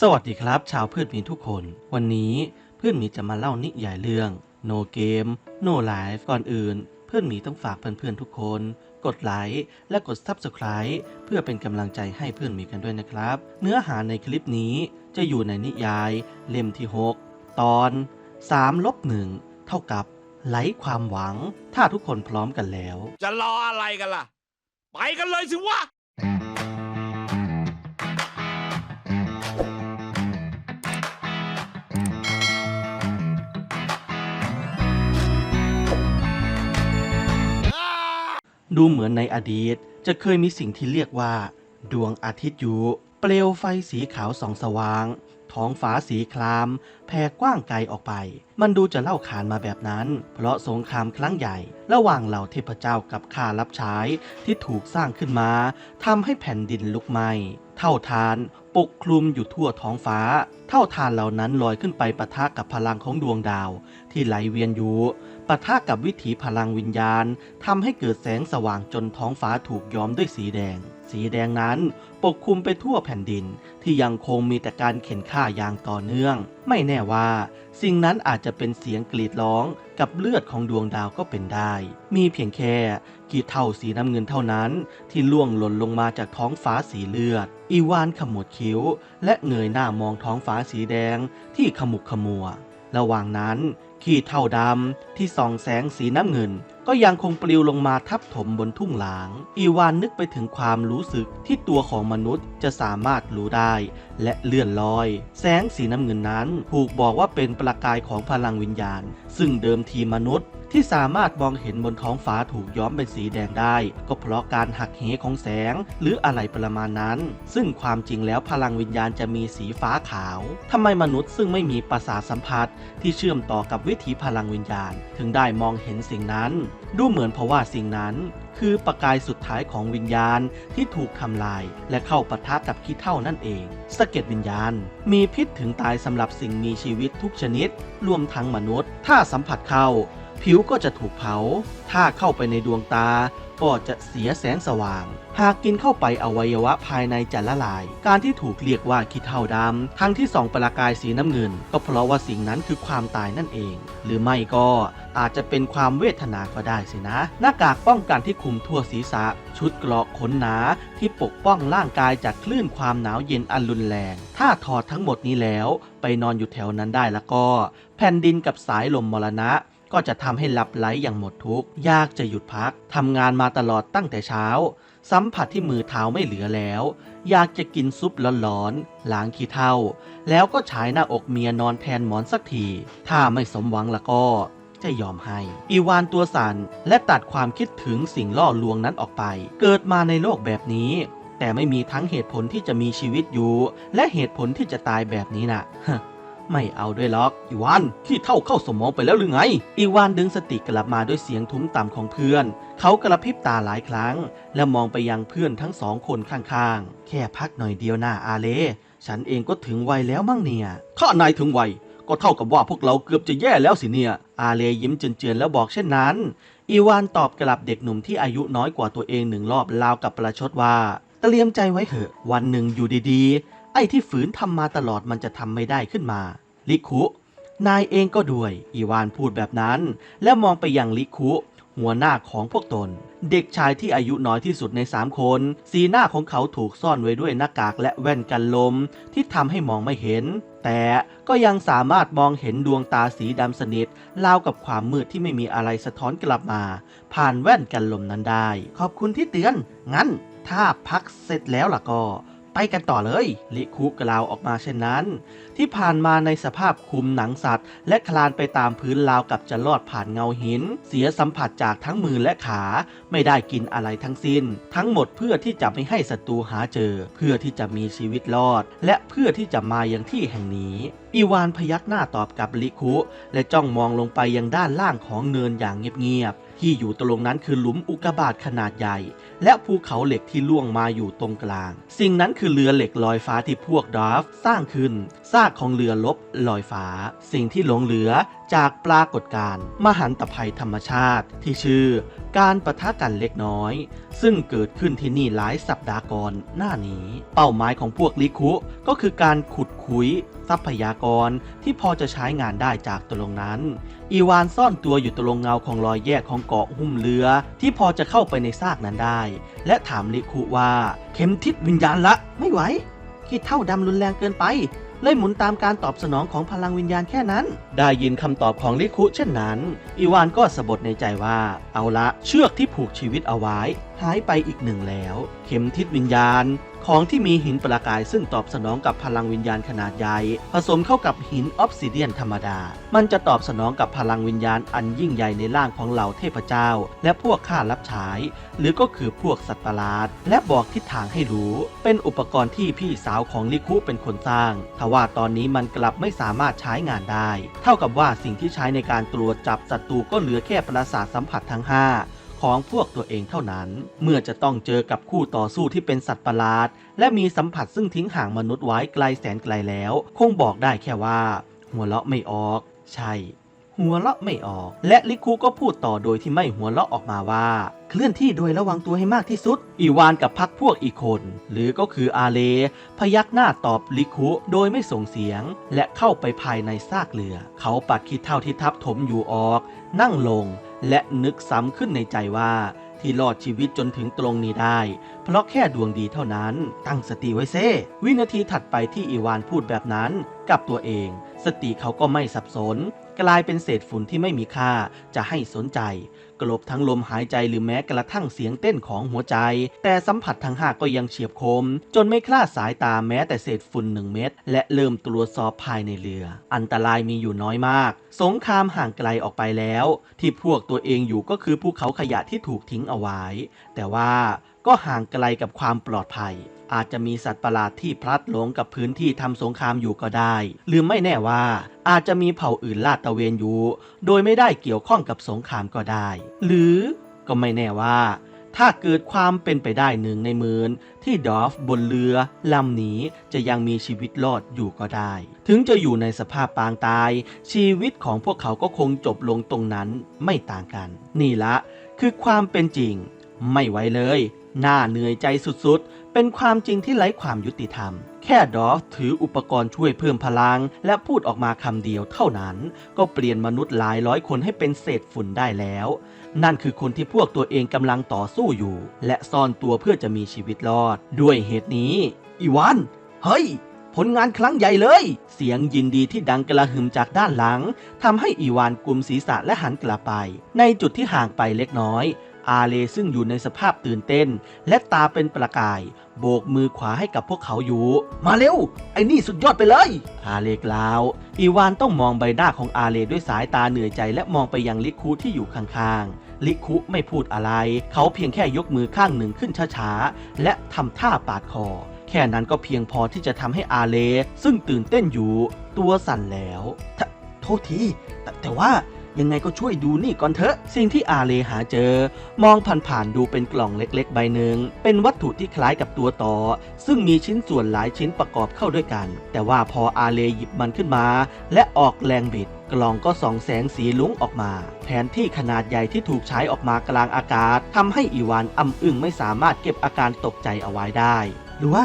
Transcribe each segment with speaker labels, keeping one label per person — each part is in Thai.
Speaker 1: สวัสดีครับ ชาวเพื่อนหมีทุกคน วันนี้เพื่อนหมีจะมาเล่านิยายเรื่อง No Game No Life ก่อนอื่น เพื่อนหมีต้องฝากเพื่อนๆทุกคน กดไลค์และกด Subscribe เพื่อเป็นกำลังใจให้เพื่อนหมีกันด้วยนะครับ เนื้อหาในคลิปนี้จะอยู่ในนิยายเล่มที่ 6 ตอน3ลบ1เท่ากับไร้ความหวังถ้าทุกคนพร้อมกันแล้ว
Speaker 2: จะรออะไรกันล่ะ ไปกันเลยสิวะ
Speaker 1: ดูเหมือนในอดีตจะเคยมีสิ่งที่เรียกว่า ดวงอาทิตย์อยู่ เปลวไฟสีขาวส่องสว่าง ท้องฟ้าสีครามแผ่กว้างไกลออกไป มันดูจะเล่าขานมาแบบนั้น เพราะสงครามครั้งใหญ่ ระหว่างเหล่าเทพเจ้ากับข้ารับใช้ที่ถูกสร้างขึ้นมาทำให้แผ่นดินลุกไหม้เท่าทานปกคลุมอยู่ทั่วท้องฟ้า เท่าทานเหล่านั้นลอยขึ้นไปปะทะกับพลังของดวงดาวที่ไหลเวียนอยู่ ปะทะกับวิถีพลังวิญญาณทำให้เกิดแสงสว่างจนท้องฟ้าถูกย้อมด้วยสีแดง สีแดงนั้นปกคลุมไปทั่วแผ่นดิน ที่ยังคงมีแต่การเข็นฆ่าอย่างต่อเนื่อง ไม่แน่ว่า สิ่งนั้นอาจจะเป็นเสียงกรีดร้องกับเลือดของดวงดาวก็เป็นได้ มีเพียงแค่กีเท่าสีน้ำเงินเท่านั้น ที่ล่วงหล่นลงมาจากท้องฟ้าสีเลือด อีวานขมวดคิ้ว และเงยหน้ามองท้องฟ้าสีแดงที่ขมุกขมัว ระหว่างนั้น ขีดเท่าดำที่ส่องแสงสีน้ำเงิน ก็ยังคงปลิวลงมาทับถมบนทุ่งหลาง อีวานนึกไปถึงความรู้สึกที่ตัวของมนุษย์จะสามารถรู้ได้ และเลื่อนลอย แสงสีน้ำเงินนั้น ถูกบอกว่าเป็นประกายของพลังวิญญาณ ซึ่งเดิมทีมนุษย์ ที่สามารถมองเห็นบนท้องฟ้าถูกย้อมเป็นสีแดงได้ ก็เพราะการหักเหของแสง หรืออะไรประมาณนั้น ซึ่งความจริงแล้วพลังวิญญาณจะมีสีฟ้าขาวทำไมมนุษย์ซึ่งไม่มีประสาทสัมผัส ที่เชื่อมต่อกับวิถีพลังวิญญาณ ถึงได้มองเห็นสิ่งนั้น ดูเหมือนเพราะว่าสิ่งนั้น คือประกายสุดท้ายของวิญญาณที่ถูกทำลาย และเข้าปะทะกับขี้เท่านั่นเองสะเก็ดวิญญาณ มีพิษถึงตายสำหรับสิ่งมีชีวิตทุกชนิด รวมทั้งมนุษย์ ถ้าสัมผัสเข้า ผิวก็จะถูกเผา ถ้าเข้าไปในดวงตา ก็จะเสียแสงสว่าง หากกินเข้าไปอวัยวะภายในจะละลาย การที่ถูกเรียกว่าขี้เท่าดำ ทั้งที่ส่องประกายสีน้ำเงิน ก็เพราะว่าสิ่งนั้นคือความตายนั่นเอง หรือไม่ก็อาจจะเป็นความเวทนาก็ได้สินะ หน้ากากป้องกันที่คลุมทั่วศีรษะ ชุดเกราะขนหนาที่ปกป้องร่างกายจากคลื่นความหนาวเย็นอันรุนแรง ถ้าถอดทั้งหมดนี้แล้ว ไปนอนอยู่แถวนั้นได้แล้วก็ แผ่นดินกับสายลมมรณะ ก็จะทำให้หลับไหลอย่างหมดทุกข์ยากจะหยุดพักทำงานมาตลอดตั้งแต่เช้า สัมผัสที่มือเท้าไม่เหลือแล้ว อยากจะกินซุปร้อนๆล้างขี้เท่าแล้วก็ฉายหน้าอกเมียนอนแทนหมอนสักที ถ้าไม่สมหวังละก็จะยอมให้ อีวานตัวสั่นและตัดความคิดถึงสิ่งล่อลวงนั้นออกไป เกิดมาในโลกแบบนี้ แต่ไม่มีทั้งเหตุผลที่จะมีชีวิตอยู่ และเหตุผลที่จะตายแบบนี้น่ะ ไม่เอาด้วยล็อกอีวานขี้เท่าเข้าสมองไปแล้วหรือไง อีวานดึงสติกลับมาด้วยเสียงทุ้มต่ำของเพื่อน เขากระพริบตาหลายครั้ง และมองไปยังเพื่อนทั้งสองคนข้างๆ แค่พักหน่อยเดียวหน้าอาเล ฉันเองก็ถึงวัยแล้วมั่งเนี่ย ถ้านายถึงวัยก็เท่ากับว่าพวกเราเกือบจะแย่แล้วสิเนี่ย อาเลยิ้มเจือนๆแล้วบอกเช่นนั้น อีวานตอบกลับเด็กหนุ่มที่อายุน้อยกว่าตัวเองหนึ่งรอบราวกับประชดว่า เตรียมใจไว้เถอะ วันหนึ่งอยู่ดีๆ ไอ้ที่ฝืนทำมาตลอดมันจะทำไม่ได้ขึ้นมา ลิคุ นายเองก็ด้วย อีวานพูดแบบนั้น และมองไปยังลิคุ หัวหน้าของพวกตน เด็กชายที่อายุน้อยที่สุดในสามคน สีหน้าของเขาถูกซ่อนไว้ด้วยหน้ากากและแว่นกันลม ที่ทำให้มองไม่เห็น แต่ก็ยังสามารถมองเห็นดวงตาสีดำสนิทราวกับความมืดที่ไม่มีอะไรสะท้อนกลับมา ผ่านแว่นกันลมนั้นได้ ขอบคุณที่เตือน งั้น ถ้าพักเสร็จแล้วล่ะก็ ไปกันต่อเลยลิคุกล่าวออกมาเช่นนั้น ที่ผ่านมาในสภาพคุมหนังสัตว์ และคลานไปตามพื้นราวกับจะลอดผ่านเงาหิน เสียสัมผัสจากทั้งมือและขา ไม่ได้กินอะไรทั้งสิ้น ทั้งหมดเพื่อที่จะไม่ให้ศัตรูหาเจอ เพื่อที่จะมีชีวิตรอด และเพื่อที่จะมายังที่แห่งนี้อีวานพยักหน้าตอบกับลิคุ และจ้องมองลงไปยังด้านล่างของเนินอย่างเงียบๆที่อยู่ตรงนั้นคือหลุมอุกกาบาตขนาดใหญ่และภูเขาเหล็กที่ล่วงมาอยู่ตรงกลาง สิ่งนั้นคือเรือเหล็กลอยฟ้าที่พวกดราฟสร้างขึ้น ซากของเรือลบลอยฟ้า สิ่งที่หลงเหลือจากปรากฏการณ์มหันตภัยธรรมชาติ ที่ชื่อการประทะกันเล็กน้อย ซึ่งเกิดขึ้นที่นี่หลายสัปดาห์ก่อนหน้านี้ เป้าหมายของพวกลิคุก็คือการขุดคุยทรัพยากรที่พอจะใช้งานได้จากตรงนั้น อีวานซ่อนตัวอยู่ตรงเงาของรอยแยกของเกาะหุ้มเรือ ที่พอจะเข้าไปในซากนั้นได้และถามลิคุว่า เข็มทิศวิญญาณละ ไม่ไหวคิดเท่าดำรุนแรงเกินไปเลยหมุนตามการตอบสนองของพลังวิญญาณแค่นั้น ได้ยินคำตอบของลิคุเช่นนั้น อีวานก็สะบดในใจว่า เอาละเชือกที่ผูกชีวิตเอาไว้ หายไปอีกหนึ่งแล้ว เข็มทิศวิญญาณ ของที่มีหินประกายซึ่งตอบสนองกับพลังวิญญาณขนาดใหญ่ ผสมเข้ากับหินออฟซิเดียนธรรมดา มันจะตอบสนองกับพลังวิญญาณอันยิ่งใหญ่ในร่างของเหล่าเทพเจ้า และพวกข้ารับใช้หรือก็คือพวกสัตว์ประหลาด และบอกทิศทางให้รู้ เป็นอุปกรณ์ที่พี่สาวของลิคุเป็นคนสร้างทว่าตอนนี้มันกลับไม่สามารถใช้งานได้ เท่ากับว่าสิ่งที่ใช้ในการตรวจจับศัตรูก็เหลือแค่ประสาทสัมผัสทั้งห้า ของพวกตัวเองเท่านั้น เมื่อจะต้องเจอกับคู่ต่อสู้ที่เป็นสัตว์ประหลาด และมีสัมผัสซึ่งทิ้งห่างมนุษย์ไว้ไกลแสนไกลแล้ว คงบอกได้แค่ว่า หัวเราะไม่ออก ใช่ หัวเราะไม่ออก และลิคุก็พูดต่อโดยที่ไม่หัวเราะออกมาว่า เคลื่อนที่โดยระวังตัวให้มากที่สุด อีวานกับพักพวกอีกคน หรือก็คืออาเล พยักหน้าตอบลิคุโดยไม่ส่งเสียง และเข้าไปภายในซากเรือ เขาปัดคิดเท่าที่ทับถมอยู่ออก นั่งลง และนึกซ้ำขึ้นในใจว่าที่รอดชีวิตจนถึงตรงนี้ได้ เพราะแค่ดวงดีเท่านั้น ตั้งสติไว้เซวินาทีถัดไปที่อีวานพูดแบบนั้น กับตัวเอง สติเขาก็ไม่สับสน กลายเป็นเศษฝุ่นที่ไม่มีค่าจะให้สนใจ กลบทั้งลมหายใจหรือแม้กระทั่งเสียงเต้นของหัวใจ แต่สัมผัสทั้งห้าก็ยังเฉียบคม จนไม่คลาดสายตาแม้แต่เศษฝุ่นหนึ่งเม็ดและเริ่มตรวจสอบภายในเรือ อันตรายมีอยู่น้อยมาก สงครามห่างไกลออกไปแล้ว ที่พวกตัวเองอยู่ก็คือภูเขาขยะที่ถูกทิ้งเอาไว้ แต่ว่าก็ห่างไกลกับความปลอดภัย อาจจะมีสัตว์ประหลาดที่พลัดหลงกับพื้นที่ทำสงครามอยู่ก็ได้ หรือไม่แน่ว่าอาจจะมีเผ่าอื่นลาดตระเวนอยู่ โดยไม่ได้เกี่ยวข้องกับสงครามก็ได้ หรือก็ไม่แน่ว่า ถ้าเกิดความเป็นไปได้หนึ่งในหมื่นที่ดอฟบนเรือลำนี้จะยังมีชีวิตรอดอยู่ก็ได้ ถึงจะอยู่ในสภาพปางตาย ชีวิตของพวกเขาก็คงจบลงตรงนั้นไม่ต่างกัน นี่ละคือความเป็นจริง ไม่ไหวเลย น่าเหนื่อยใจสุดๆ เป็นความจริงที่ไร้ความยุติธรรม แค่ดอฟถืออุปกรณ์ช่วยเพิ่มพลัง และพูดออกมาคำเดียวเท่านั้น ก็เปลี่ยนมนุษย์หลายร้อยคนให้เป็นเศษฝุ่นได้แล้ว นั่นคือคนที่พวกตัวเองกำลังต่อสู้อยู่ และซ่อนตัวเพื่อจะมีชีวิตรอด ด้วยเหตุนี้ อีวานเฮ้ยผลงานครั้งใหญ่เลย เสียงยินดีที่ดังกระหึ่มจากด้านหลังทำให้อีวานกลุมศีรษะและหันกลับไป ในจุดที่ห่างไปเล็กน้อย อาเลซึ่งอยู่ในสภาพตื่นเต้น และตาเป็นประกาย โบกมือขวาให้กับพวกเขาอยู่ มาเร็ว ไอ้นี่สุดยอดไปเลย อาเลกล่าว อีวานต้องมองใบหน้าของอาเลด้วยสายตาเหนื่อยใจและมองไปยังลิคุที่อยู่ข้างๆ ลิคุไม่พูดอะไร เขาเพียงแค่ยกมือข้างหนึ่งขึ้นช้าๆ และทำท่าปาดคอ แค่นั้นก็เพียงพอที่จะทำให้อาเลซึ่งตื่นเต้นอยู่ ตัวสั่นแล้วทโทษที แต่แต่ว่า ยังไงก็ช่วยดูนี่ก่อนเถอะ สิ่งที่อาเลหาเจอ มองผ่านๆดูเป็นกล่องเล็กๆ ใบหนึ่ง เป็นวัตถุที่คล้ายกับตัวต่อ ซึ่งมีชิ้นส่วนหลายชิ้นประกอบเข้าด้วยกัน แต่ว่าพออาเลหยิบมันขึ้นมา และออกแรงบิดกล่องก็ส่องแสงสีลุ้งออกมา แผนที่ขนาดใหญ่ที่ถูกใช้ออกมากลางอากาศทำให้อีวานอ้ำอึ้งไม่สามารถเก็บอาการตกใจเอาไว้ได้ หรือว่า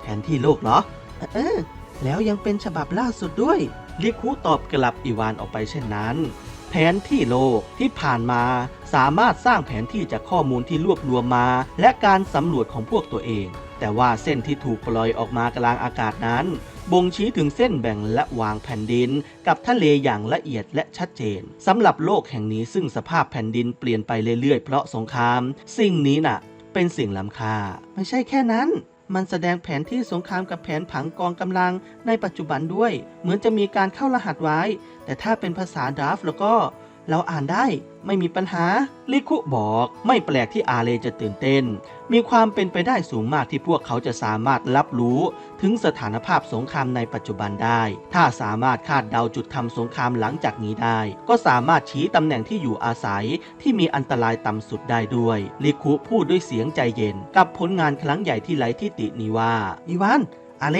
Speaker 1: แผนที่โลกเหรอเออแล้วยังเป็นฉบับล่าสุดด้วยลิคุตอบกลับอีวานออกไปเช่นนั้น แผนที่โลกที่ผ่านมาสามารถสร้างแผนที่จากข้อมูลที่รวบรวมมา และการสำรวจของพวกตัวเอง แต่ว่าเส้นที่ถูกปล่อยออกมากลางอากาศนั้น บ่งชี้ถึงเส้นแบ่งและวางแผ่นดิน กับทะเลอย่างละเอียดและชัดเจนสำหรับโลกแห่งนี้ซึ่งสภาพแผ่นดินเปลี่ยนไปเรื่อยๆเพราะสงคราม สิ่งนี้น่ะ เป็นสิ่งล้ำค่า ไม่ใช่แค่นั้น มันแสดงแผนที่สงครามกับแผนผังกองกำลังในปัจจุบันด้วย เหมือนจะมีการเข้ารหัสไว้ แต่ถ้าเป็นภาษาดราฟแล้วก็ เราอ่านได้ไม่มีปัญหา ลิคุบอก ไม่แปลกที่อาเลจะตื่นเต้น มีความเป็นไปได้สูงมากที่พวกเขาจะสามารถรับรู้ ถึงสถานภาพสงครามในปัจจุบันได้ ถ้าสามารถคาดเดาจุดทำสงครามหลังจากนี้ได้ ก็สามารถชี้ตำแหน่งที่อยู่อาศัยที่มีอันตรายต่ำสุดได้ด้วย ลิคุพูดด้วยเสียงใจเย็น กับผลงานครั้งใหญ่ที่ไร้ที่ตินี้ว่าอีวานอาเล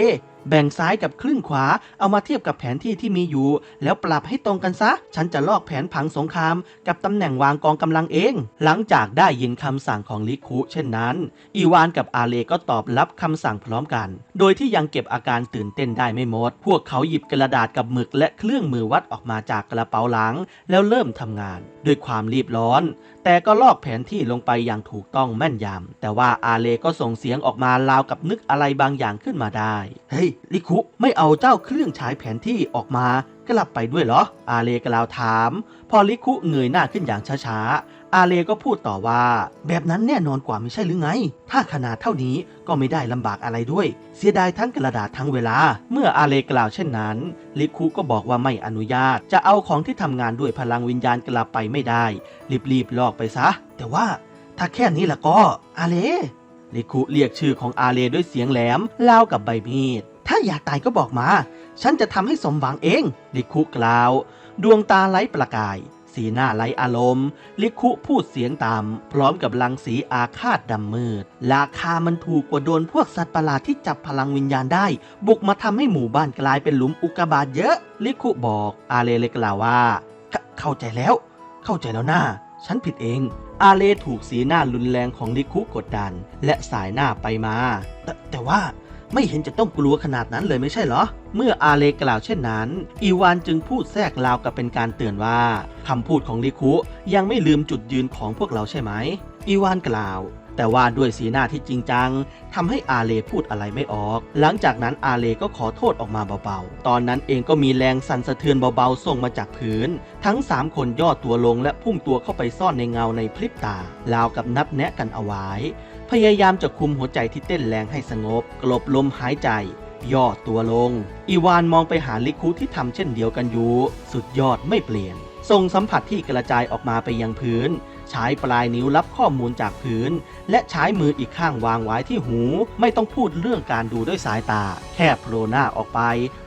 Speaker 1: แบ่งซ้ายกับครึ่งขวา เอามาเทียบกับแผนที่ที่มีอยู่ แล้วปรับให้ตรงกันซะ ฉันจะลอกแผนผังสงคราม กับตำแหน่งวางกองกำลังเอง หลังจากได้ยินคำสั่งของลิคุเช่นนั้น อีวานกับอาเลก็ตอบรับคำสั่งพร้อมกัน โดยที่ยังเก็บอาการตื่นเต้นได้ไม่หมด พวกเขาหยิบกระดาษกับหมึกและเครื่องมือวัดออกมาจากกระเป๋าหลัง แล้วเริ่มทำงาน ด้วยความรีบร้อน แต่ก็ลอกแผนที่ลงไปอย่างถูกต้องแม่นยำแต่ว่าอาเลก็ส่งเสียงออกมาราวกับนึกอะไรบางอย่างขึ้นมาได้ เฮ้ยลิคุไม่เอาเจ้าเครื่องฉายแผนที่ออกมากลับไปด้วยเหรอ อาเลกล่าวถาม พอลิคุเงยหน้าขึ้นอย่างช้าๆ อาเลก็พูดต่อว่า แบบนั้นแน่นอนกว่าไม่ใช่หรือไง ถ้าขนาดเท่านี้ก็ไม่ได้ลำบากอะไรด้วย เสียดายทั้งกระดาษทั้งเวลา เมื่ออาเลกล่าวเช่นนั้น ลิคุก็บอกว่าไม่อนุญาต จะเอาของที่ทำงานด้วยพลังวิญญาณกลับไปไม่ได้ รีบๆลอกไปซะ แต่ว่าถ้าแค่นี้ละก็อาเลลิคุเรียกชื่อของอาเลด้วยเสียงแหลมเล่ากับใบมีด ถ้าอยากตายก็บอกมา ฉันจะทำให้สมหวังเองลิคุกล่าว ดวงตาไร้ประกาย สีหน้าไร้อารมณ์ ลิคุพูดเสียงต่ำพร้อมกับลังสีอาฆาตดำมืด ราคามันถูกกว่าโดนพวกสัตว์ประหลาดที่จับพลังวิญญาณได้ บุกมาทำให้หมู่บ้านกลายเป็นหลุมอุกกาบาตเยอะ ลิคุบอก อาเลเลกล่าวว่า เข้าใจแล้ว เข้าใจแล้วนะฉันผิดเอง อาเลถูกสีหน้ารุนแรงของลิคุกดดัน และสายหน้าไปมา แต่แต่ว่า ไม่เห็นจะต้องกลัวขนาดนั้นเลยไม่ใช่เหรอ เมื่ออาเลกล่าวเช่นนั้น อีวานจึงพูดแทรกลาวกับเป็นการเตือนว่าคำพูดของลิคุยังไม่ลืมจุดยืนของพวกเราใช่ไหม อีวานกล่าวแต่ว่าด้วยสีหน้าที่จริงจังทำให้อาเลพูดอะไรไม่ออก หลังจากนั้นอาเลก็ขอโทษออกมาเบาๆ ตอนนั้นเองก็มีแรงสั่นสะเทือนเบาๆ ส่งมาจากพื้น ทั้ง 3 คนย่อตัวลงและพุ่งตัวเข้าไปซ่อนในเงาในพริบตาราวกับนัดแนะกันเอาไว้ พยายามจะคุมหัวใจที่เต้นแรงให้สงบ กลบลมหายใจ ย่อตัวลง อีวานมองไปหาลิคุที่ทำเช่นเดียวกันอยู่ สุดยอดไม่เปลี่ยนส่งสัมผัสที่กระจายออกมาไปยังพื้น ใช้ปลายนิ้วรับข้อมูลจากพื้น และใช้มืออีกข้างวางไว้ที่หู ไม่ต้องพูดเรื่องการดูด้วยสายตา แค่โผล่หน้าออกไป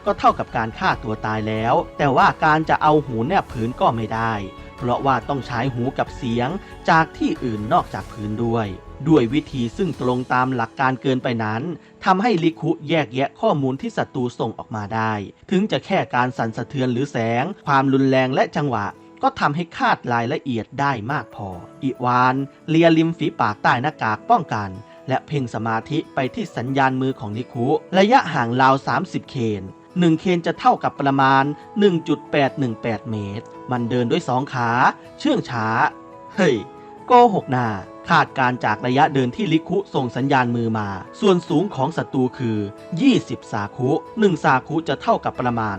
Speaker 1: ก็เท่ากับการฆ่าตัวตายแล้ว แต่ว่าการจะเอาหูแนบพื้นก็ไม่ได้ เพราะว่าต้องใช้หูกับเสียงจากที่อื่นนอกจากพื้นด้วย ด้วยวิธีซึ่งตรงตามหลักการเกินไปนั้นทำให้ลิคุแยกแยะข้อมูลที่ศัตรูส่งออกมาได้ ถึงจะแค่การสั่นสะเทือนหรือแสง ความรุนแรงและจังหวะ ก็ทำให้คาดรายละเอียดได้มากพออีวาน เลียริมฝีปากใต้หน้ากากป้องกัน และเพ่งสมาธิไปที่สัญญาณมือของลิคุระยะห่างราว 30 เคน1 เคนจะเท่ากับประมาณ 1.818 เมตร มันเดินด้วยสองขา เชื่องช้า เฮ้ย โกหกหน้าคาดการจากระยะเดินที่ลิคุส่งสัญญาณมือมา ส่วนสูงของศัตรูคือ 20 สาคุ 1 สาคุจะเท่ากับประมาณ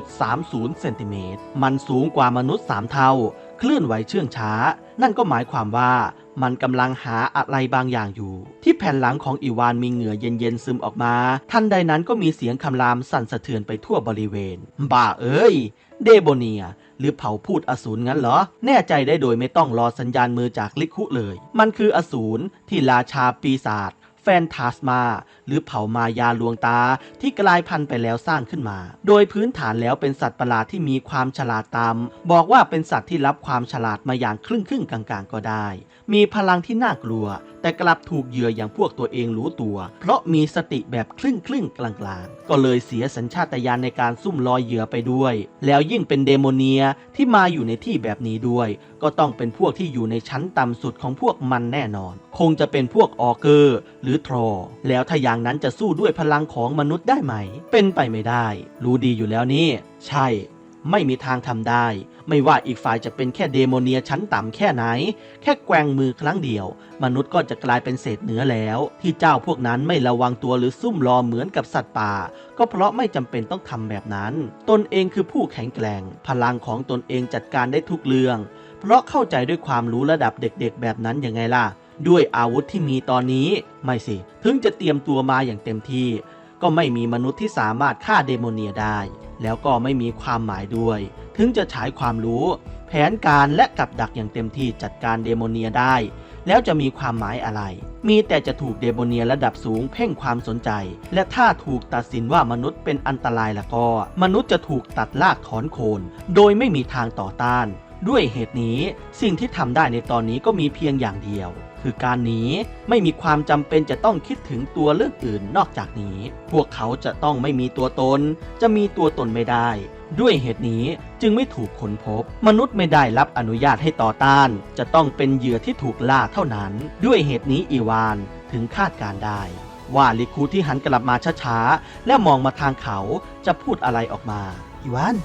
Speaker 1: 30.30 เซนติเมตร มันสูงกว่ามนุษย์ 3 เท่า เคลื่อนไหวเชื่องช้า นั่นก็หมายความว่ามันกำลังหาอะไรบางอย่างอยู่ ที่แผ่นหลังของอีวานมีเหงื่อเย็นๆซึมออกมา ทันใดนั้นก็มีเสียงคำรามสั่นสะเทือนไปทั่วบริเวณ บ้าเอ้ย เดโบเนีย หรือเผาพูดอสูรงั้นเหรอ แน่ใจได้โดยไม่ต้องรอสัญญาณมือจากลิคุเลย มันคืออสูรที่ราชาปีศาจแฟนทาสมา หรือเผ่ามายาลวงตาที่กลายพันธุ์ไปแล้วสร้างขึ้นมา โดยพื้นฐานแล้วเป็นสัตว์ประหลาดที่มีความฉลาดตาม บอกว่าเป็นสัตว์ที่รับความฉลาดมาอย่างครึ่งครึ่งกลางๆ ก็ได้ มีพลังที่น่ากลัว แต่กลับถูกเหยื่ออย่างพวกตัวเองรู้ตัว เพราะมีสติแบบครึ่งครึ่งกลางๆ ก็เลยเสียสัญชาตญาณในการซุ่มรอยเหยื่อไปด้วย แล้วยิ่งเป็นเดโมเนียที่มาอยู่ในที่แบบนี้ด้วย ก็ต้องเป็นพวกที่อยู่ในชั้นต่ำสุดของพวกมันแน่นอน คงจะเป็นพวกออเกอร์หรือทรอ แล้วถ้าอย่างนั้นจะสู้ด้วยพลังของมนุษย์ได้ไหม เป็นไปไม่ได้ รู้ดีอยู่แล้วนี่ ใช่ ไม่มีทางทำได้ ไม่ว่าอีกฝ่ายจะเป็นแค่เดโมเนียชั้นต่ำแค่ไหน แค่แกว่งมือครั้งเดียว มนุษย์ก็จะกลายเป็นเศษเนื้อแล้ว ที่เจ้าพวกนั้นไม่ระวังตัวหรือซุ่มรอเหมือนกับสัตว์ป่า ก็เพราะไม่จำเป็นต้องทำแบบนั้น ตนเองคือผู้แข็งแกร่ง พลังของตนเองจัดการได้ทุกเรื่อง เพราะเข้าใจด้วยความรู้ระดับเด็กๆ แบบนั้นยังไงล่ะ ด้วยอาวุธที่มีตอนนี้ ไม่สิ ถึงจะเตรียมตัวมาอย่างเต็มที่ ก็ไม่มีมนุษย์ที่สามารถฆ่าเดโมเนียได้ แล้วก็ไม่มีความหมายด้วย ถึงจะใช้ความรู้ แผนการและกับดักอย่างเต็มที่จัดการเดโมเนียได้ แล้วจะมีความหมายอะไร มีแต่จะถูกเดโมเนียระดับสูงเพ่งความสนใจ และถ้าถูกตัดสินว่ามนุษย์เป็นอันตรายแล้วก็ มนุษย์จะถูกตัดลากถอนโคน โดยไม่มีทางต่อต้าน ด้วยเหตุนี้สิ่งที่ทำได้ในตอนนี้ก็มีเพียงอย่างเดียว คือการหนี ไม่มีความจำเป็นจะต้องคิดถึงตัวเรื่องอื่นนอกจากนี้ พวกเขาจะต้องไม่มีตัวตน จะมีตัวตนไม่ได้ ด้วยเหตุนี้จึงไม่ถูกค้นพบ มนุษย์ไม่ได้รับอนุญาตให้ต่อต้าน จะต้องเป็นเหยื่อที่ถูกล่าเท่านั้น ด้วยเหตุนี้อีวานถึงคาดการได้ว่าลิคูที่หันกลับมาช้าๆ และมองมาทางเขาจะพูดอะไรออกมา อีวาน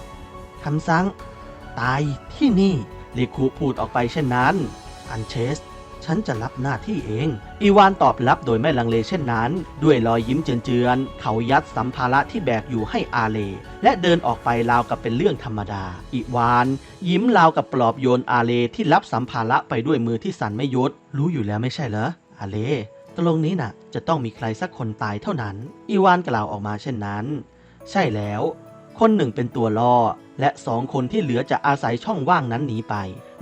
Speaker 1: คำสั่งตายที่นี่ลิคูพูดออกไปเช่นนั้น อันเชส ฉันจะรับหน้าที่เอง อีวานตอบรับโดยไม่ลังเลเช่นนั้น ด้วยรอยยิ้มเจือนๆ เขายัดสัมภาระที่แบกอยู่ให้อาเล และเดินออกไปราวกับเป็นเรื่องธรรมดา อีวาน ยิ้มราวกับปลอบโยนอาเลที่รับสัมภาระไปด้วยมือที่สั่นไม่ยุด รู้อยู่แล้วไม่ใช่เหรอ อาเล ตรงนี้น่ะ จะต้องมีใครสักคนตายเท่านั้น อีวานกล่าวออกมาเช่นนั้น ใช่แล้ว คนหนึ่งเป็นตัวล่อและสองคนที่เหลือจะอาศัยช่องว่างนั้นหนีไป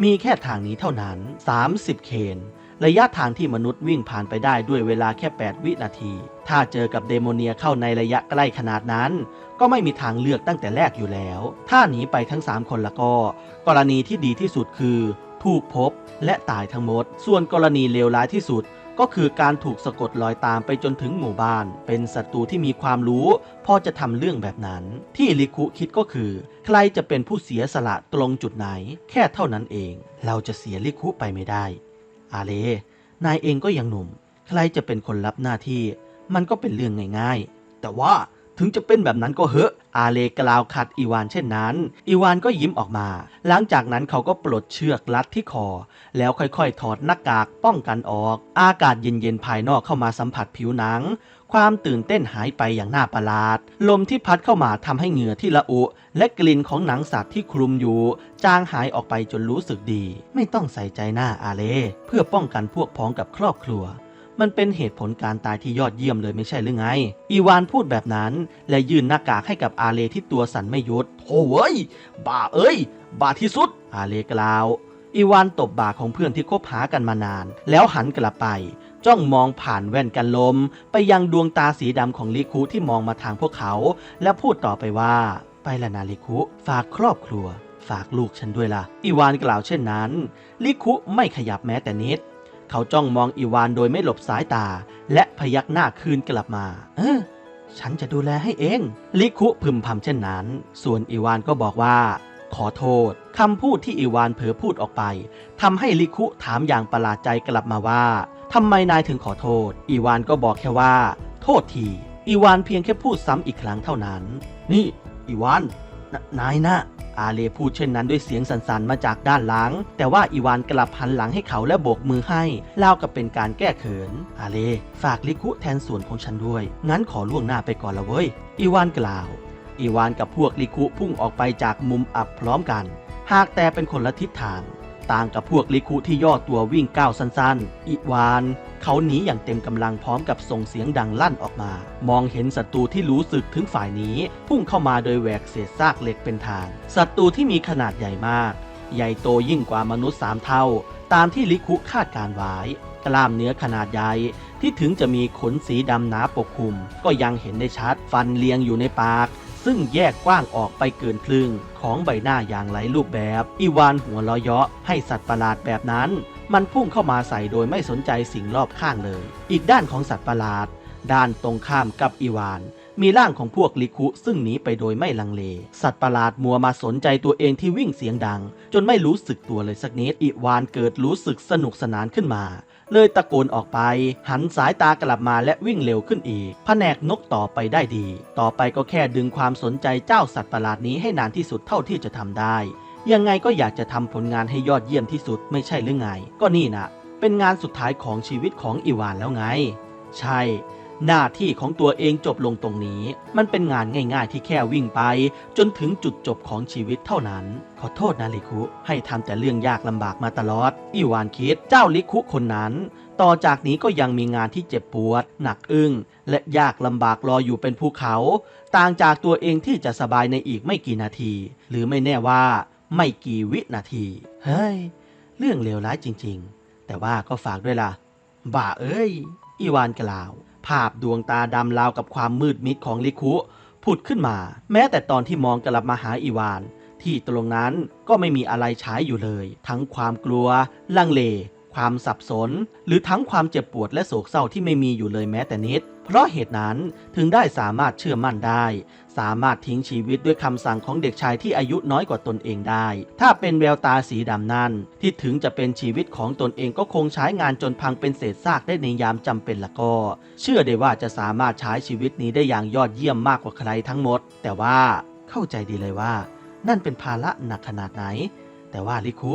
Speaker 1: มีแค่ทางนี้เท่านั้น 30 เคนระยะทางที่มนุษย์วิ่งผ่านไปได้ด้วยเวลาแค่ 8 วินาที ถ้าเจอกับเดโมเนียเข้าในระยะใกล้ขนาดนั้น ก็ไม่มีทางเลือกตั้งแต่แรกอยู่แล้ว ถ้าหนีไปทั้ง 3 คนละก็ กรณีที่ดีที่สุดคือ ถูกพบและตายทั้งหมด ส่วนกรณีเลวร้ายที่สุด ก็คือการถูกสะกดรอยตามไปจนถึงหมู่บ้าน เป็นศัตรูที่มีความรู้พอจะทำเรื่องแบบนั้น ที่ลิคุคิดก็คือ ใครจะเป็นผู้เสียสละตรงจุดไหน แค่เท่านั้นเอง เราจะเสียลิคุไปไม่ได้ อาเล นายเองก็ยังหนุ่ม ใครจะเป็นคนรับหน้าที่ มันก็เป็นเรื่องง่าย ๆ แต่ว่า ถึงจะเป็นแบบนั้นก็เหอะ อาเลกล่าวขัดอีวานเช่นนั้น อีวานก็ยิ้มออกมา หลังจากนั้นเขาก็ปลดเชือกลัดที่คอ แล้วค่อยๆ ถอดหน้ากากป้องกันออก อากาศเย็นๆ ภายนอกเข้ามาสัมผัสผิวหนัง ความตื่นเต้นหายไปอย่างน่าประหลาด ลมที่พัดเข้ามาทำให้เหงื่อที่ละอุ และกลิ่นของหนังสัตว์ที่คลุมอยู่ จางหายออกไปจนรู้สึกดี ไม่ต้องใส่ใจหน้าอาเล เพื่อป้องกันพวกพ้องกับครอบครัว มันเป็นเหตุผลการตายที่ยอดเยี่ยมเลยไม่ใช่หรือไง อีวานพูดแบบนั้น และยื่นหน้ากากให้กับอาเลที่ตัวสั่นไม่หยุดโถ่เว้ย บ้าเอ้ย บ้าที่สุด อาเลกล่าว อีวานตบบ่าของเพื่อนที่คบหากันมานาน แล้วหันกลับไป จ้องมองผ่านแว่นกันลม ไปยังดวงตาสีดำของลิคุที่มองมาทางพวกเขา และพูดต่อไปว่า ไปละนาลิคุฝากครอบครัวฝากลูกฉันด้วยล่ะ อีวานกล่าวเช่นนั้น ลิคุไม่ขยับแม้แต่นิด เขาจ้องมองอีวานโดยไม่หลบสายตา และพยักหน้าคืนกลับมา เออ ฉันจะดูแลให้เอง ลิคุพึมพำเช่นนั้น ส่วนอีวานก็บอกว่า ขอโทษคำพูดที่อีวานเผลอพูดออกไปทำให้ลิคุถามอย่างประหลาดใจกลับมาว่าทำไมนายถึงขอโทษ อีวานก็บอกแค่ว่า โทษที อีวานเพียงแค่พูดซ้ำอีกครั้งเท่านั้น นี่ อีวานนนายนะ อาเลพูดเช่นนั้นด้วยเสียงสั่นๆมาจากด้านหลัง แต่ว่าอีวานกลับหันหลังให้เขาและโบกมือให้เล่ากับเป็นการแก้เขิน อาเลฝากลิคุแทนส่วนของฉันด้วย งั้นขอล่วงหน้าไปก่อนละเว้ย อีวานกล่าว อีวานกับพวกลิคุพุ่งออกไปจากมุมอับพร้อมกัน หากแต่เป็นคนละทิศทาง ต่างกับพวกลิคุที่ย่อตัววิ่งก้าวสั้นๆ อีวาน เขาหนีอย่างเต็มกำลังพร้อมกับส่งเสียงดังลั่นออกมา มองเห็นศัตรูที่รู้สึกถึงฝ่ายนี้ พุ่งเข้ามาโดยแหวกเศษซากเหล็กเป็นทาง ศัตรูที่มีขนาดใหญ่มาก ใหญ่โตยิ่งกว่ามนุษย์สามเท่า ตามที่ลิคุคาดการไว้กล้ามเนื้อขนาดใหญ่ที่ถึงจะมีขนสีดำหนาปกคลุม ก็ยังเห็นได้ชัดฟันเลียงอยู่ในปาก ซึ่งแยกกว้างออกไปเกินครึ่ง ของใบหน้าอย่างหลรูปแบบ อีวานหัวเราะเยาะให้สัตว์ประหลาดแบบนั้น มันพุ่งเข้ามาใส่โดยไม่สนใจสิ่งรอบข้างเลย อีกด้านของสัตว์ประหลาด ด้านตรงข้ามกับอีวาน มีร่างของพวกลิคุซึ่งหนีไปโดยไม่ลังเล สัตว์ประหลาดมัวมาสนใจตัวเองที่วิ่งเสียงดัง จนไม่รู้สึกตัวเลยสักนิดอีวานเกิดรู้สึกสนุกสนานขึ้นมาเลยตะโกนออกไป หันสายตากลับมาและวิ่งเร็วขึ้นอีก แผนกนกต่อไปได้ดี ต่อไปก็แค่ดึงความสนใจเจ้าสัตว์ประหลาดนี้ให้นานที่สุดเท่าที่จะทำได้ ยังไงก็อยากจะทำผลงานให้ยอดเยี่ยมที่สุดไม่ใช่หรือไง ก็นี่นะเป็นงานสุดท้ายของชีวิตของอีวานแล้วไง ใช่ หน้าที่ของตัวเองจบลงตรงนี้ มันเป็นงานง่ายๆที่แค่วิ่งไป จนถึงจุดจบของชีวิตเท่านั้น ขอโทษนะลิคุ ให้ทำแต่เรื่องยากลำบากมาตลอด อีวานคิดเจ้าลิคุคนนั้น ต่อจากนี้ก็ยังมีงานที่เจ็บปวด หนักอึ้งและยากลำบากรออยู่เป็นภูเขา ต่างจากตัวเองที่จะสบายในอีกไม่กี่นาที หรือไม่แน่ว่า ไม่กี่วินาที เฮ้ย เรื่องเลวร้ายจริง ๆ แต่ว่าก็ฝากด้วยล่ะ บ่าเอ้ย อีวานกล่าว ภาพดวงตาดำราวกับความมืดมิดของลิคุผุดขึ้นมา แม้แต่ตอนที่มองกลับมาหาอีวาน ที่ตรงนั้นก็ไม่มีอะไรใช้อยู่เลย ทั้งความกลัว ลังเล ความสับสน หรือทั้งความเจ็บปวดและโศกเศร้าที่ไม่มีอยู่เลยแม้แต่นิด เพราะเหตุนั้นถึงได้สามารถเชื่อมั่นได้ สามารถทิ้งชีวิตด้วยคำสั่งของเด็กชายที่อายุน้อยกว่าตนเองได้ ถ้าเป็นแววตาสีดำนั่นที่ถึงจะเป็นชีวิตของตนเองก็คงใช้งานจนพังเป็นเศษซากได้ในยามจำเป็นละก็ เชื่อได้ว่าจะสามารถใช้ชีวิตนี้ได้อย่างยอดเยี่ยมมากกว่าใครทั้งหมด แต่ว่าเข้าใจดีเลยว่า นั่นเป็นภาระหนักขนาดไหน แต่ว่าลิคุ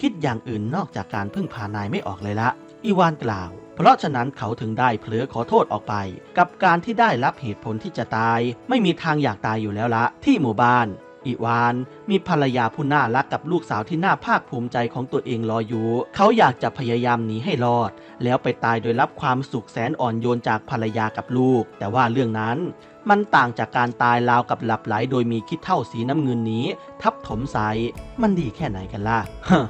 Speaker 1: คิดอย่างอื่นนอกจากการพึ่งพานายไม่ออกเลยละ อีวานกล่าว เพราะฉะนั้นเขาถึงได้เผลอขอโทษออกไป กับการที่ได้รับเหตุผลที่จะตาย ไม่มีทางอยากตายอยู่แล้วละที่หมู่บ้านอีวานมีภรรยาผู้น่ารักกับลูกสาวที่น่าภาคภูมิใจของตัวเองรออยู่ เขาอยากจะพยายามหนีให้รอด แล้วไปตายโดยรับความสุขแสนอ่อนโยนจากภรรยากับลูก แต่ว่าเรื่องนั้น มันต่างจากการตายราวกับหลับไหลโดยมีคิดเท่าสีน้ำเงินนี้ ทับถมใส มันดีแค่ไหนกันล่ะฮะ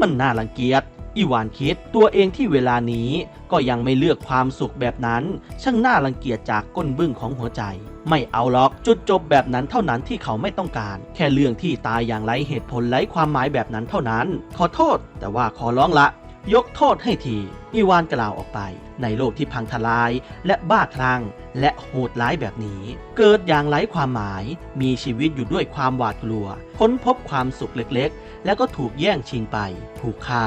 Speaker 1: มันน่ารังเกียจ อีวานคิดตัวเองที่เวลานี้ก็ยังไม่เลือกความสุขแบบนั้น ช่างน่ารังเกียจจากก้นบึ้งของหัวใจ ไม่เอาหรอกจุดจบแบบนั้นเท่านั้นที่เขาไม่ต้องการ แค่เรื่องที่ตายอย่างไร้เหตุผลไร้ความหมายแบบนั้นเท่านั้น ขอโทษ แต่ว่าขอร้องละ ยกโทษให้ทีอีวานกล่าวออกไป ในโลกที่พังทลาย และบ้าคลั่งและโหดร้ายแบบนี้ เกิดอย่างไร้ความหมาย มีชีวิตอยู่ด้วยความหวาดกลัว ค้นพบความสุขเล็กๆ แล้วก็ถูกแย่งชิงไป ถูกฆ่า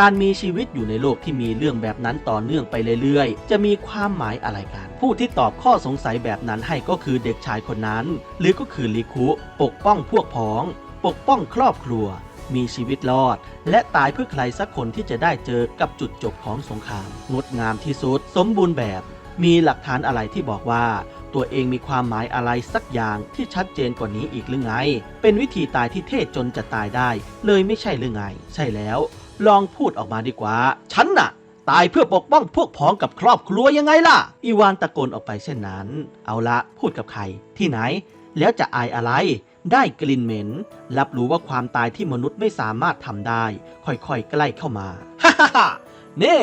Speaker 1: การมีชีวิตอยู่ในโลกที่มีเรื่องแบบนั้นต่อเนื่องไปเรื่อยๆ จะมีความหมายอะไรกัน ผู้ที่ตอบข้อสงสัยแบบนั้นให้ก็คือเด็กชายคนนั้น หรือก็คือลิคุปกป้องพวกพ้อง ปกป้องครอบครัว มีชีวิตรอด และตายเพื่อใครสักคนที่จะได้เจอกับจุดจบของสงคราม งดงามที่สุด สมบูรณ์แบบ มีหลักฐานอะไรที่บอกว่าตัวเองมีความหมายอะไรสักอย่างที่ชัดเจนกว่านี้อีกหรือไง เป็นวิธีตายที่เท่จนจะตายได้ เลยไม่ใช่หรือไง ใช่แล้ว ลองพูดออกมาดีกว่า ฉันน่ะ ตายเพื่อปกป้องพวกพ้องกับครอบครัวยังไงล่ะ อีวานตะโกนออกไปเช่นนั้น เอาละพูดกับใคร ที่ไหน แล้วจะอายอะไร ได้กลิ่นเหม็น รับรู้ว่าความตายที่มนุษย์ไม่สามารถทำได้ ค่อยๆ ใกล้เข้ามาฮ่าฮ่าฮ่าเน่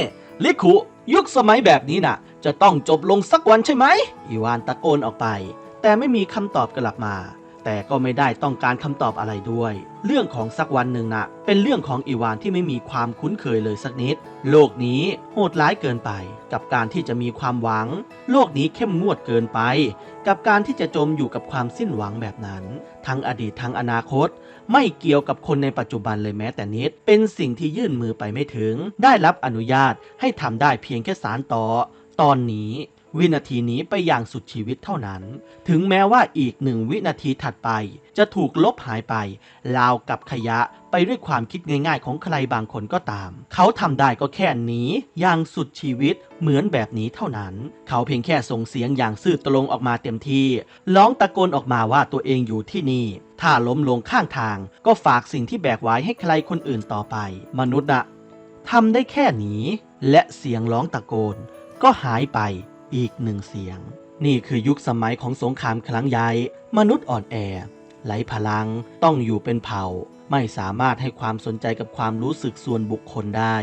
Speaker 1: ลิคุยุคสมัยแบบนี้น่ะ จะต้องจบลงสักวันใช่ไหมอีวานตะโกนออกไป แต่ไม่มีคำตอบกลับมา แต่ก็ไม่ได้ต้องการคำตอบอะไรด้วย เรื่องของสักวันหนึ่งน่ะเป็นเรื่องของอีวานที่ไม่มีความคุ้นเคยเลยสักนิด โลกนี้โหดร้ายเกินไป กับการที่จะมีความหวัง โลกนี้เข้มงวดเกินไป กับการที่จะจมอยู่กับความสิ้นหวังแบบนั้น ทั้งอดีตทั้งอนาคต ไม่เกี่ยวกับคนในปัจจุบันเลยแม้แต่นิด เป็นสิ่งที่ยื่นมือไปไม่ถึง ได้รับอนุญาตให้ทำได้เพียงแค่สารต่อ ตอนนี้ วินาทีนี้ไปอย่างสุดชีวิตเท่านั้น ถึงแม้ว่าอีกหนึ่งวินาทีถัดไป จะถูกลบหายไปราวกับขยะไปด้วยความคิดง่ายๆของใครบางคนก็ตาม เขาทำได้ก็แค่หนีอย่างสุดชีวิตเหมือนแบบนี้เท่านั้น เขาเพียงแค่ส่งเสียงอย่างซื่อตรงออกมาเต็มที่ ร้องตะโกนออกมาว่าตัวเองอยู่ที่นี่ ถ้าล้มลงข้างทาง ก็ฝากสิ่งที่แบกไว้ให้ใครคนอื่นต่อไป มนุษย์นะทำได้แค่หนีและเสียงร้องตะโกน ก็หายไป อีกหนึ่งเสียง นี่คือยุคสมัยของสงครามครั้งใหญ่ มนุษย์อ่อนแอไร้พลังต้องอยู่เป็นเผ่า ไม่สามารถให้ความสนใจกับความรู้สึกส่วนบุคคลได้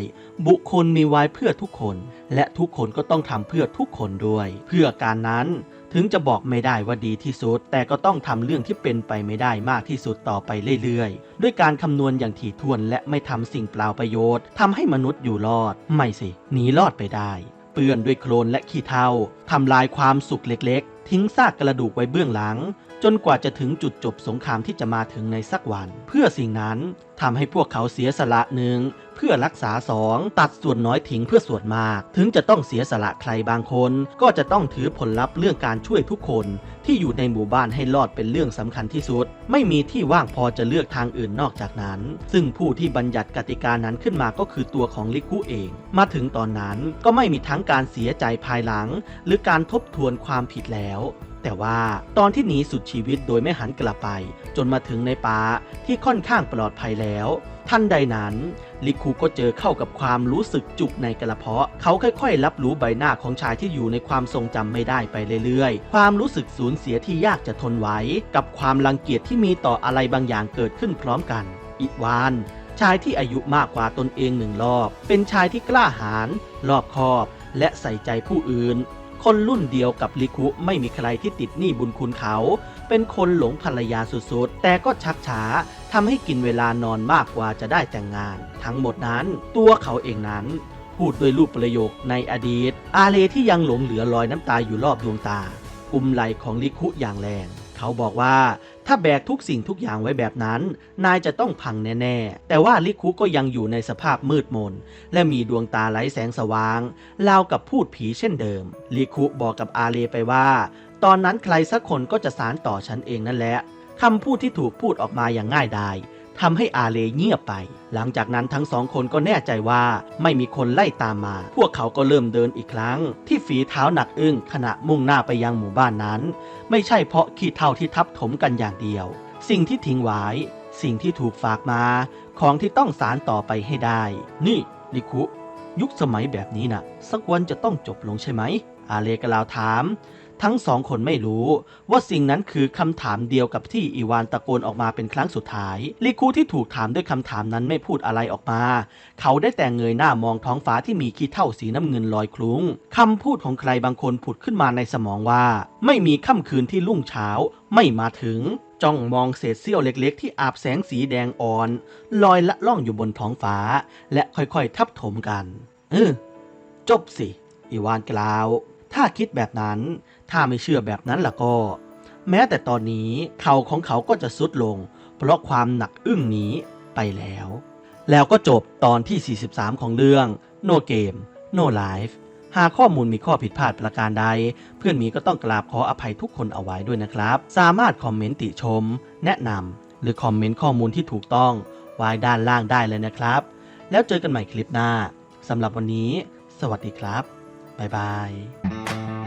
Speaker 1: บุคคลมีไว้เพื่อทุกคน และทุกคนก็ต้องทำเพื่อทุกคนด้วย เพื่อการนั้นถึงจะบอกไม่ได้ว่าดีที่สุด แต่ก็ต้องทำเรื่องที่เป็นไปไม่ได้มากที่สุดต่อไปเรื่อยๆ ด้วยการคำนวณอย่างถี่ถ้วนและไม่ทำสิ่งเปล่าประโยชน์ทำให้มนุษย์อยู่รอด ไม่สิ หนีรอดไปได้ ปื้อนด้วยโคลนและขี้เถ้าทำลายความสุขเล็กๆ ทิ้งซากกระดูกไว้เบื้องหลัง จนกว่าจะถึงจุดจบสงครามที่จะมาถึงในสักวัน เพื่อสิ่งนั้นทำให้พวกเขาเสียสละหนึ่ง เพื่อรักษาสองตัดส่วนน้อยทิ้งเพื่อส่วนมาก ถึงจะต้องเสียสละใครบางคน ก็จะต้องถือผลลัพธ์เรื่องการช่วยทุกคนที่อยู่ในหมู่บ้านให้รอดเป็นเรื่องสำคัญที่สุด ไม่มีที่ว่างพอจะเลือกทางอื่นนอกจากนั้น ซึ่งผู้ที่บัญญัติกติกานั้นขึ้นมาก็คือตัวของลิคุเอง มาถึงตอนนั้นก็ไม่มีทั้งการเสียใจภายหลัง หรือการทบทวนความผิดแล้วแต่ว่าตอนที่หนีสุดชีวิตโดยไม่หันกลับไป จนมาถึงในป่าที่ค่อนข้างปลอดภัยแล้ว ท่านใดนั้น ลิคูก็เจอเข้ากับความรู้สึกจุกในกระเพาะ เขาค่อยๆ รับรู้ใบหน้าของชายที่อยู่ในความทรงจำไม่ได้ไปเรื่อยๆ ความรู้สึกสูญเสียที่ยากจะทนไว้กับความรังเกียจที่มีต่ออะไรบางอย่างเกิดขึ้นพร้อมกันอีกวานชายที่อายุมากกว่าตนเองหนึ่งรอบ เป็นชายที่กล้าหาญรอบคอบ และใส่ใจผู้อื่น คนรุ่นเดียวกับลิคุไม่มีใครที่ติดหนี้บุญคุณเขา เป็นคนหลงภรรยาสุดๆ แต่ก็ชักช้าทำให้กินเวลานอนมากกว่าจะได้แต่งงาน ทั้งหมดนั้นตัวเขาเองนั้น พูดด้วยรูปประโยคในอดีต อาเลที่ยังหลงเหลือรอยน้ำตาอยู่รอบดวงตา กุมไหลของลิคุอย่างแรง เขาบอกว่าถ้าแบกทุกสิ่งทุกอย่างไว้แบบนั้น นายจะต้องพังแน่ๆ แต่ว่าลิคุก็ยังอยู่ในสภาพมืดมน และมีดวงตาไร้แสงสว่างราวกับพูดผีเช่นเดิม ลิคุบอกกับอาเลไปว่า ตอนนั้นใครสักคนก็จะสารต่อฉันเองนั่นแหละคำพูดที่ถูกพูดออกมาอย่างง่ายดายทำให้อาเลเงียบไป หลังจากนั้นทั้งสองคนก็แน่ใจว่าไม่มีคนไล่ตามมา พวกเขาก็เริ่มเดินอีกครั้ง ที่ฝีเท้าหนักอึ้งขณะมุ่งหน้าไปยังหมู่บ้านนั้น ไม่ใช่เพราะขี้เท่าที่ทับถมกันอย่างเดียว สิ่งที่ทิ้งไว้ สิ่งที่ถูกฝากมา ของที่ต้องสารต่อไปให้ได้ นี่ลิคุ ยุคสมัยแบบนี้นะ่ะ สักวันจะต้องจบลงใช่ไหม อาเลกล่าวถาม ทั้งสองคนไม่รู้ ว่าสิ่งนั้นคือคำถามเดียวกับที่อีวานตะโกนออกมาเป็นครั้งสุดท้าย ลิคูที่ถูกถามด้วยคำถามนั้นไม่พูดอะไรออกมา เขาได้แต่เงยหน้ามองท้องฟ้าที่มีขี้เท่าสีน้ำเงินลอยคลุ้งคำพูดของใครบางคนผุดขึ้นมาในสมองว่า ไม่มีค่ำคืนที่รุ่งเช้าไม่มาถึงจ้องมองเศษเสี้ยวเล็กๆ ที่อาบแสงสีแดงอ่อน ลอยละล่องอยู่บนท้องฟ้า และค่อยๆ ทับถมกัน เออจบสิ อีวานกล่าว ถ้าคิดแบบนั้น ถ้าไม่เชื่อแบบนั้นล่ะก็ แม้แต่ตอนนี้เข่าของเขาก็จะสุดลง เพราะความหนักอึ้งนี้ไปแล้ว แล้วก็จบตอนที่ 43 ของเรื่อง No Game No Life หากข้อมูลมีข้อผิดพลาดประการใด เพื่อนมีก็ต้องกราบขออภัยทุกคนเอาไว้ด้วยนะครับ สามารถคอมเมนต์ติชม แนะนำหรือคอมเมนต์ข้อมูลที่ถูกต้องไว้ด้านล่างได้เลยนะครับ แล้วเจอกันใหม่คลิปหน้าสำหรับวันนี้ สวัสดีครับ บ๊ายบาย